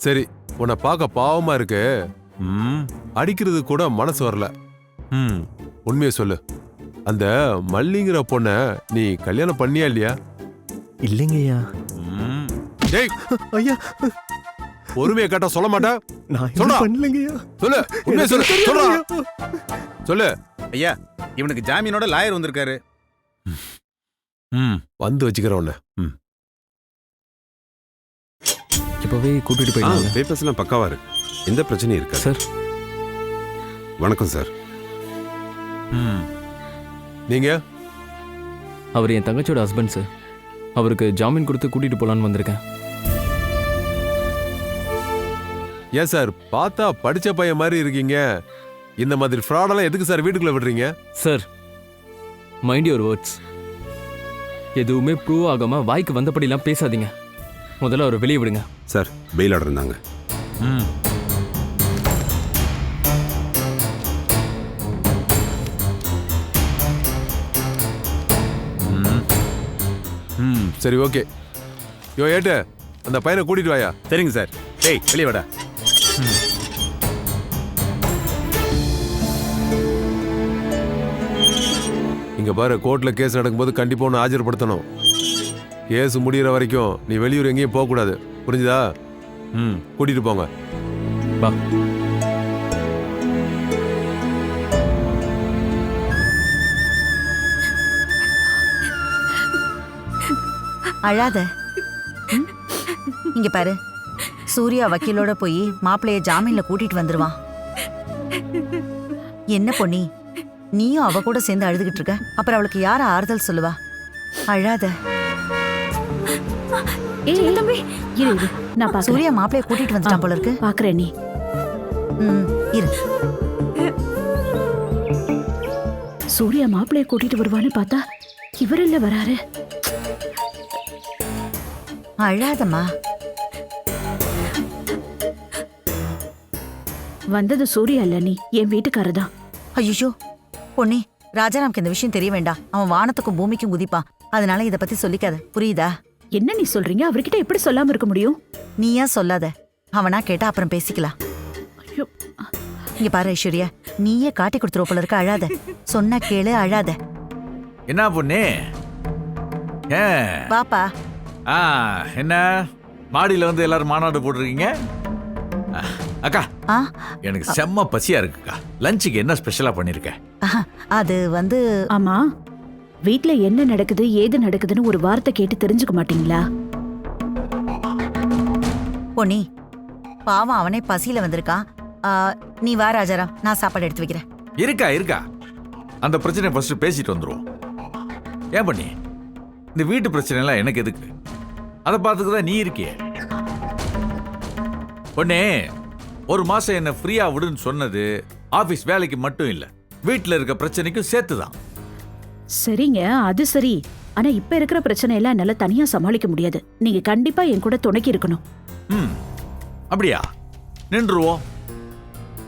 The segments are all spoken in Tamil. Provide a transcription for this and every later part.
சரி உன்னை பார்க்க பாவமா இருக்கு. ம், அடிக்கிறது கூட மனசு வரல. ம் உண்மையை சொல்லு. அந்த மல்லிங்கிற பொண்ண நீ கல்யாணம் பண்ணியா இல்லையா? இல்லைங்கய்யா. ம். டேய்! ஐயா! பொறுமையை கேட்டா சொல்ல மாட்டேன். நான். எதுவும் பண்ணலைங்கய்யா. சொல்லு உண்மையை சொல்லு. சொல்றா. சொல்லு. ஐயா இவனுக்கு ஜாமீனோட லாயர் வந்திருக்காரு. ம் வந்து வச்சுக்கிறேன் உன்னை. இப்போவே கூட்டிட்டு ஆ போயிடலாம் பேப்பர்ஸ்லாம் பக்காவா இருக்கு. எந்த பிரச்சனையும் இருக்காது. சார். வணக்கம் சார். ம். நீங்க? அவர் என் தங்கச்சியோட ஹஸ்பண்ட் சார் அவருக்கு ஜாமீன் கொடுத்து கூட்டிட்டு போலான்னு வந்திருக்கேன். ஏன் சார்? பார்த்தா படிச்ச பையன் மாதிரி இருக்கீங்க. இந்த மாதிரி ஃப்ராடெல்லாம் எதுக்கு சார் வீட்டுக்குள்ள விடுறீங்க? சார் மைண்ட் யுவர் வேர்ட்ஸ் எதுவுமே ப்ரூவ் ஆகாம வாய்க்கு வந்தபடிலாம் பேசாதீங்க. முதல்ல அவர் வெளியே விடுங்க. சார் பெயில் ஆர்டர் இருந்தாங்க ம். ம். ம். சரி ஓகே. யோ ஏட்டு அந்த பையனை கூட்டிட்டு வாயா. சரிங்க சார். டேய் வெளியே வாடா. இங்க பாரு கோர்ட்ல கேஸ் நடக்கும்போது கண்டிப்பா ஒன்று ஆஜர்படுத்தணும். கேஸ் முடியிற வரைக்கும் நீ வெளியூர் எங்கேயும் போக கூடாது புரிஞ்சுதா? ம். கூட்டிட்டு போங்க. வா. அழாத? இங்க பாரு. சூர்யா வக்கீலோட போய் மாப்பிளைய ஜாமீன்ல கூட்டிட்டு வந்துருவான் என்ன பொன்னி? நீயும் அவ கூட சேர்ந்து அழுதுகிட்டு இருக்க. அப்புறம் அவளுக்கு யார ஆறுதல் சொல்லுவா? அழாத. ஏய். தம்பி. இரு இரு. நான் பாக்குறேன் சூர்யா மாப்பிளைய கூட்டிட்டு வந்துட்டான் போல இருக்கு பாக்குறேன் நீ. ம் இரு. சூர்யா மாப்பிளைய கூட்டிட்டு வருவான்னு பார்த்தா இவர் இல்ல வராரு. அழாதம்மா. வந்தது சூர்யா இல்ல நீ. என் வீட்டுக்காரர் தான். ஐயோ பொன்னி ராஜாராம்க்கு இந்த விஷயம் தெரிய வேண்டாம். அவன் வானத்துக்கும் பூமிக்கும் குதிப்பான். அதனால இத பத்தி சொல்லிக்காத. புரியுதா? என்ன நீ சொல்றீங்க? அவர்கிட்ட எப்படி சொல்லாம இருக்க முடியும்? நீயா சொல்லாத. அவனா கேட்டா அப்புறம் பேசிக்கலாம். ஐயோ, இங்க பாரு ஐஸ்வர்யா. நீயே காட்டி கொடுத்துருவ போல இருக்க அழாத. சொன்னா கேளு அழாத. என்ன பொண்ணு? பாப்பா ஆ என்ன? மாடியில வந்து எல்லாரும் மாநாடு போட்டிருக்கீங்க? அக்கா ஆ? எனக்கு செம்ம பசியா இருக்குக்கா. லஞ்சுக்கு என்ன ஸ்பெஷலா பண்ணிருக்க? ஆஹா, அது வந்து ஆமா. வீட்ல என்ன நடக்குது ஏது நடக்குதுன்னு ஒரு வார்த்தை கேட்டு தெரிஞ்சுக்க மாட்டீங்களா? பொன்னி பாவம் அவனே பசியில வந்திருக்கான் ஆ, நீ வா ராஜாராம் நான் சாப்பாடு எடுத்து வைக்கிறேன். இருக்கா இருக்கா. அந்த பிரச்சனையை ஃபர்ஸ்ட் பேசிட்டு வந்துருவோம். ஏன் பண்ணி இந்த வீட்டு பிரச்சனை எல்லாம் எனக்கு எதுக்கு? அதை பார்த்துக்கு தான் நீ இருக்கியே. பொண்ணே ஒரு மாசம் என்ன ஃப்ரீயா விடுன்னு சொன்னது ஆபீஸ் வேலைக்கு மட்டும் இல்ல வீட்ல இருக்க பிரச்சனைக்கும் சேர்த்து தான் சரிங்க அது சரி. ஆனா இப்ப இருக்கிற பிரச்சனை எல்லாம் என்னால தனியா சமாளிக்க முடியாது. நீங்க கண்டிப்பா என் கூட துணைக்கி இருக்கணும். ம். அப்படியா? நின்றுவோம்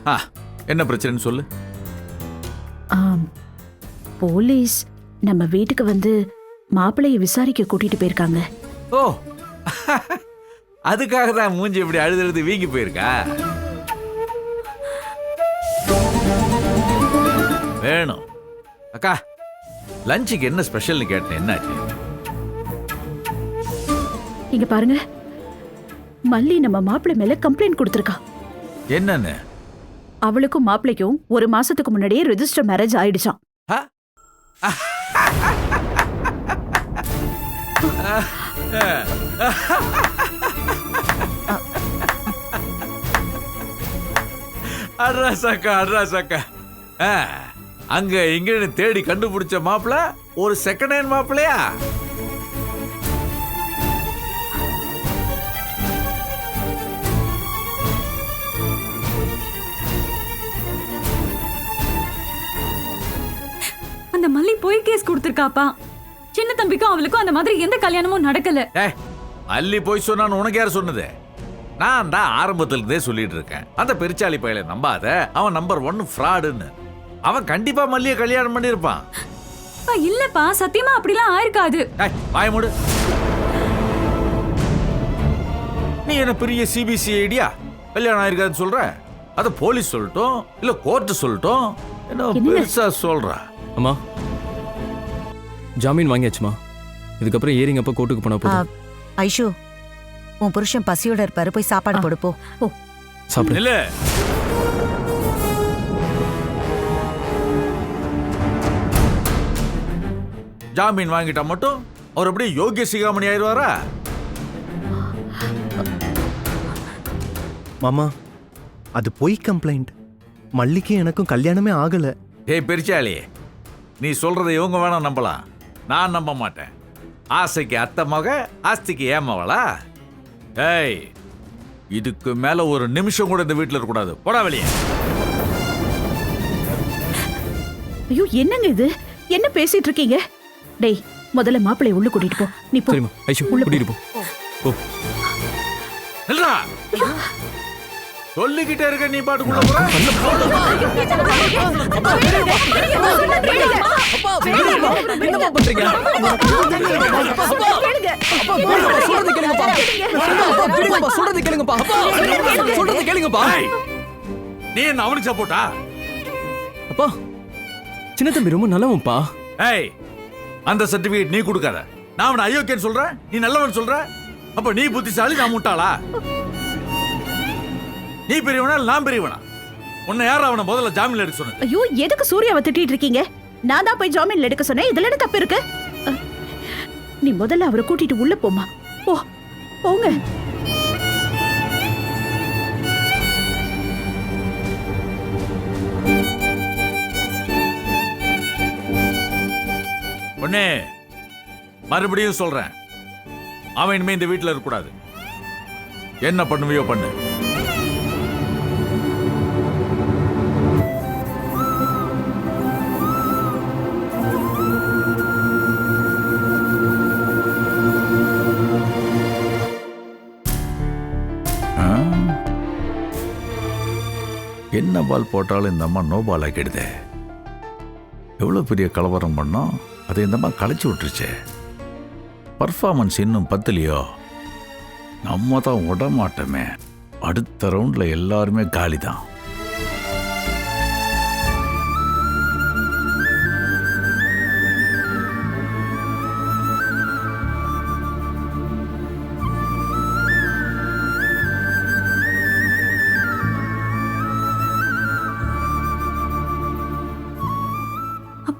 ஆ என்ன பிரச்சனைன்னு சொல்லு. ஆம். போலீஸ் நம்ம வீட்டுக்கு வந்து மாப்பிள்ளைய விசாரிக்க கூட்டிட்டு போயிருக்காங்க. ஓ. அதுக்காக தான் மூஞ்சி இப்படி அழுது அழுது வீங்கி போயிருக்கா? வேணும். அக்கா லஞ்சுக்கு என்ன ஸ்பெஷல்னு கேட்டேன் என்னாச்சு? இங்க பாருங்க. மல்லி நம்ம மாப்பிள்ளை மேல கம்ப்ளைண்ட் கொடுத்திருக்கா. என்னன்னு? அவளுக்கும் மாப்பிள்ளைக்கும் ஒரு மாசத்துக்கு முன்னாடியே ரெஜிஸ்டர் மேரேஜ் ஆயிடுச்சாம். ஆ? அட்ராசாக்கா அட்ராசாக்கா ஆ, அங்க இங்கன்னு தேடி கண்டுபிடிச்ச மாப்பிள ஒரு செகண்ட் ஹேண்ட் மாப்பிளையா? அந்த மல்லி போய் கேஸ் கொடுத்திருக்காப்பா. சின்ன தம்பிக்கும் அவளுக்கும் அந்த மாதிரி எந்த கல்யாணமும் நடக்கல. அள்ளி போய் சொன்னான்னு உனக்கு யார் சொன்னது? நான் தான் ஆரம்பத்துல இருந்தே சொல்லிட்டு இருக்கேன். அந்த பெருச்சாளி பையலை நம்பாத அவன் நம்பர் ஒன் ஃப்ராடுன்னு அவன் கண்டிப்பா மல்லிய கல்யாணம் பண்ணியிருப்பான். அப்பா, இல்லப்பா சத்தியமா அப்படிலாம் ஆயிருக்காது. வாய மூடு. நீ என்ன பெரிய சிபிசி ஐடியா கல்யாணம் ஆயிருக்காதுன்னு சொல்ற? அத போலீஸ் சொல்லட்டும் இல்ல கோர்ட் சொல்லட்டும் என்ன? பெருசா சொல்ற? அம்மா ஜாமீன் வாங்கியாச்சுமா? இதுக்கப்புறம் ஏரிங்க அப்ப கோர்ட்டுக்கு போனா போதும். ஐஷு உன் புருஷன் பசியோட இருப்பாரு போய் சாப்பாடு போடு போ. சாப்பிடு. ஜாமீன் வாங்கிட்டா மட்டும் அவர் அப்படியே யோகிய சிகாமணி ஆயிடுவாரா? மாமா அது பொய் கம்ப்ளைண்ட். மல்லிக்கு எனக்கும் கல்யாணமே ஆகல. ஏய் பெரிச்சாளி நீ சொல்றதை இவங்க வேணா நம்பலாம். நான் நம்ப மாட்டேன். ஆசைக்கு அத்தை மக ஆஸ்திக்கு ஏமவளா ஏய் இதுக்கு மேல ஒரு நிமிஷம் கூட இந்த வீட்டில் இருக்கக்கூடாது. போடா வெளியே. ஐயோ என்னங்க இது? என்ன பேசிட்டு இருக்கீங்க? டேய் முதல்ல மாப்பிளைய உள்ள கூட்டிட்டு போ. நீ போ. சரிம்மா ஐஷு உள்ள. கூட்டிட்டு போ. போ. நில்றா. சொல்லிக்கிட்டே இருக்க நீ பாட்டுக்குள்ள போற? என்னமா பண்றீங்க சொல்றது கேளுங்கப்பா விடுங்கப்பா சொல்றது கேளுங்கப்பா அப்பா சொல்றது கேளுங்கப்பா நீ என்ன அவனுக்கு சப்போட்டா அப்பா சின்ன தம்பி ரொம்ப நல்லவன்ப்பா. ஏய் அந்த சர்டிபிகேட் நீ கொடுக்காத. நான் அவனை அயோக்கியன்னு சொல்றேன் நீ நல்லவன் சொல்ற அப்ப நீ புத்திசாலி நான் முட்டாளா? நீ பெரியவனா இல்ல நான் பெரியவனா? உன்னை யார் அவனை முதல்ல ஜாமீன்ல எடுக்க சொன்னது. ஐயோ எதுக்கு சூர்யாவை திட்டிட்டு இருக்கீங்க? நான் தான் போய் ஜாமீன்ல எடுக்க சொன்னேன். இதுல என்ன தப்பு இருக்கு? நீ முதல்ல அவரை கூட்டிட்டு உள்ள போமா போ போங்க. பொண்ணே மறுபடியும் சொல்றேன். அவன் இனிமே இந்த வீட்டில் இருக்கக்கூடாது. என்ன பண்ணுவியோ பண்ணு. ஆ? என்ன பால் போட்டாலும் இந்த அம்மா நோ பால் ஆக்கிடுதே. எவ்வளோ பெரிய கலவரம் பண்ணோம்? அதை இந்தம்மா கழிச்சு விட்டுருச்சு. பர்ஃபார்மன்ஸ் இன்னும் பத்தலையோ? நம்ம தான் விடமாட்டோமே அடுத்த ரவுண்டில் எல்லாருமே காலி தான்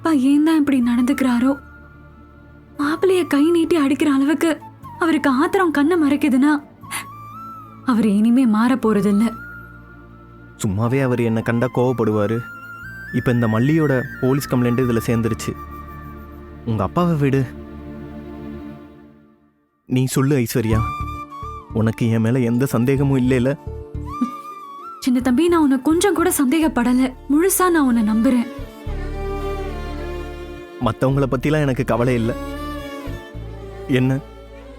அப்பா ஏன் தான் இப்படி நடந்துக்கிறாரோ? மாப்பிளைய கை நீட்டி அடிக்கிற அளவுக்கு அவருக்கு ஆத்திரம் கண்ணை மறைக்குதுன்னா அவர் இனிமே மாற போறதில்ல. சும்மாவே அவர் என்னை கண்டா கோவப்படுவார். இப்போ இந்த மல்லியோட போலீஸ் கம்ப்ளைண்ட் இதில் சேர்ந்துருச்சு. உங்கள் அப்பாவை விடு. நீ சொல்லு ஐஸ்வர்யா. உனக்கு என் மேலே எந்த சந்தேகமும் இல்லைல்ல சின்ன தம்பி நான் உன்னை கொஞ்சம் கூட சந்தேகப்படல. முழுசா நான் உன்னை நம்புறேன். மற்றவங்கள பற்றிலாம் எனக்கு கவலை இல்லை. என்ன?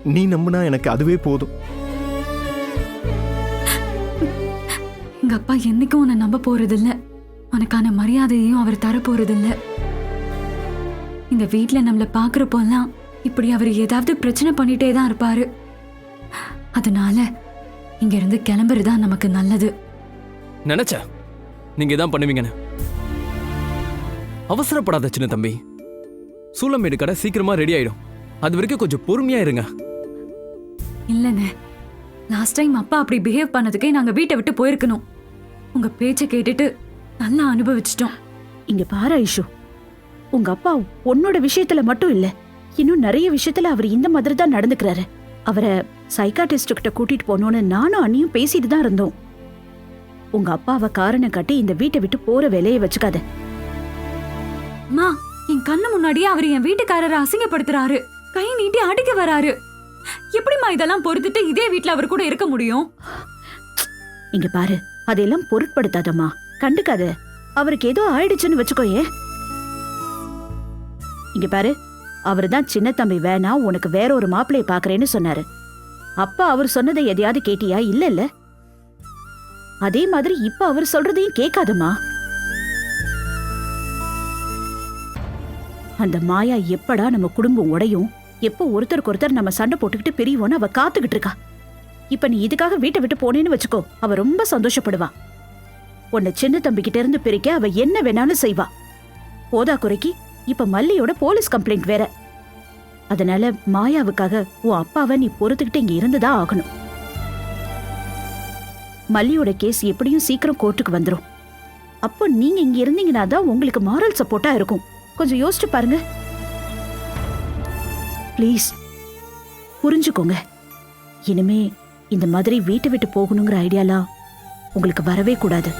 நீ நம்புனா எனக்கு அதுவே போதும். எங்க அப்பா என்னைக்கும் உன்னை நம்ப போறதில்ல. உனக்கான மரியாதையையும் அவர் தர போறதில்ல. இந்த வீட்ல நம்மள பாக்குறப்போல்லாம் இப்படி அவர் ஏதாவது பிரச்சனை பண்ணிட்டே தான் இருப்பாரு. அதனால இங்க இருந்து கிளம்புறதா நமக்கு நல்லது. நினைச்சேன் நீங்க தான் பண்ணுவீங்கன்னு. அவசரப்படாத சின்ன தம்பி. சூளமேடு கடை சீக்கிரமா ரெடி ஆயிடும். அது வரைக்கும் கொஞ்சம் பொறுமையா இருங்க. இல்லைங்க லாஸ்ட் டைம் அப்பா அப்படி பிஹேவ் பண்ணதுக்கே நாங்க வீட்டை விட்டு போயிருக்கணும். உங்க பேச்சை கேட்டுட்டு நல்லா அனுபவிச்சிட்டோம். இங்க பாரு ஐஷு. உங்க அப்பா உன்னோட விஷயத்துல மட்டும் இல்ல இன்னும் நிறைய விஷயத்துல அவர் இந்த மாதிரி தான் நடந்துக்கிறாரு. அவரை சைக்காட்டிஸ்ட் கிட்ட கூட்டிட்டு போகணும்னு நானும் அண்ணியும் பேசிட்டு தான் இருந்தோம். உங்க அப்பாவை காரணம் காட்டி இந்த வீட்டை விட்டு போற வேலையை வச்சுக்காத. அம்மா என் கண்ணு முன்னாடியே அவர் என் வீட்டுக்காரரை அசிங்கப்படுத்துறாரு. கை நீட்டி அடிக்க வராரு. எப்படிம்மா இதெல்லாம் பொறுத்துட்டு இதே வீட்ல அவர் கூட இருக்க முடியும்? இங்க பாரு அதையெல்லாம் பொருட்படுத்தாதம்மா. கண்டுக்காத. அவருக்கு ஏதோ ஆயிடுச்சுன்னு வச்சுக்கோயே இங்க பாரு அவர் தான் சின்ன தம்பி வேணா உனக்கு வேற ஒரு மாப்பிள்ளைய பாக்குறேன்னு சொன்னாரு. அப்பா அவர் சொன்னதை எதையாவது கேட்டியா? இல்ல இல்ல அதே மாதிரி இப்ப அவர் சொல்றதையும் கேட்காதம்மா. அந்த மாயா எப்படா நம்ம குடும்பம் உடையும்? எப்போ ஒருத்தருக்கு ஒருத்தர் நம்ம சண்டை போட்டுக்கிட்டு பிரிவோன்னு அவ காத்துக்கிட்டு இருக்கா. இப்ப நீ இதுக்காக வீட்டை விட்டு போனேன்னு வச்சுக்கோ அவ ரொம்ப சந்தோஷப்படுவா. உன்னை சின்ன தம்பிக்கிட்ட இருந்து பிரிக்க அவ என்ன வேணாலும் செய்வா. போதா குறைக்கு இப்ப மல்லியோட போலீஸ் கம்ப்ளைண்ட் வேற. அதனால மாயாவுக்காக உன் அப்பாவை நீ பொறுத்துக்கிட்டு இங்க இருந்துதான் ஆகணும். மல்லியோட கேஸ் எப்படியும் சீக்கிரம் கோர்ட்டுக்கு வந்துடும் அப்போ நீங்க இங்க இருந்தீங்கன்னா தான் உங்களுக்கு மாரல் சப்போர்ட்டா இருக்கும். கொஞ்சம் யோசிச்சு பாருங்க. ப்ளீஸ் புரிஞ்சுக்கோங்க. இனிமே இந்த மாதிரி வீட்டை விட்டு போகணுங்கிற ஐடியாலாம் உங்களுக்கு வரவே கூடாது.